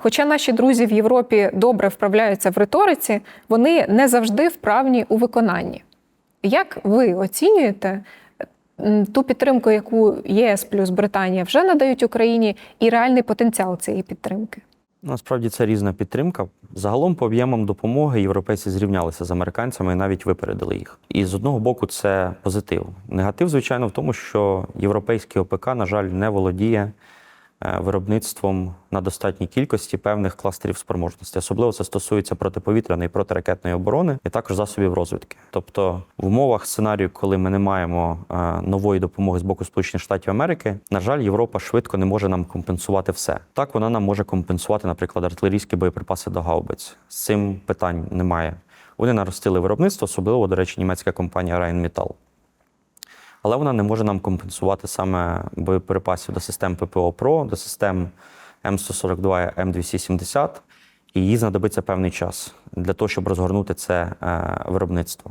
Хоча наші друзі в Європі добре вправляються в риториці, вони не завжди вправні у виконанні. Як ви оцінюєте ту підтримку, яку ЄС плюс Британія вже надають Україні, і реальний потенціал цієї підтримки? Насправді це різна підтримка. Загалом по об'ємам допомоги європейці зрівнялися з американцями і навіть випередили їх. І з одного боку, це позитив. Негатив, звичайно, в тому, що європейський ОПК, на жаль, не володіє виробництвом на достатній кількості певних кластерів спроможності. Особливо це стосується протиповітряної і протиракетної оборони, і також засобів розвідки. Тобто, в умовах сценарію, коли ми не маємо е, нової допомоги з боку Сполучених Штатів Америки, на жаль, Європа швидко не може нам компенсувати все. Так вона нам може компенсувати, наприклад, артилерійські боєприпаси до гаубиць. З цим питань немає. Вони наростили виробництво, особливо, до речі, німецька компанія Rheinmetall. Але вона не може нам компенсувати саме боєприпасів до систем ППО ПРО, до систем М142 і М270, і їй знадобиться певний час для того, щоб розгорнути це е, виробництво.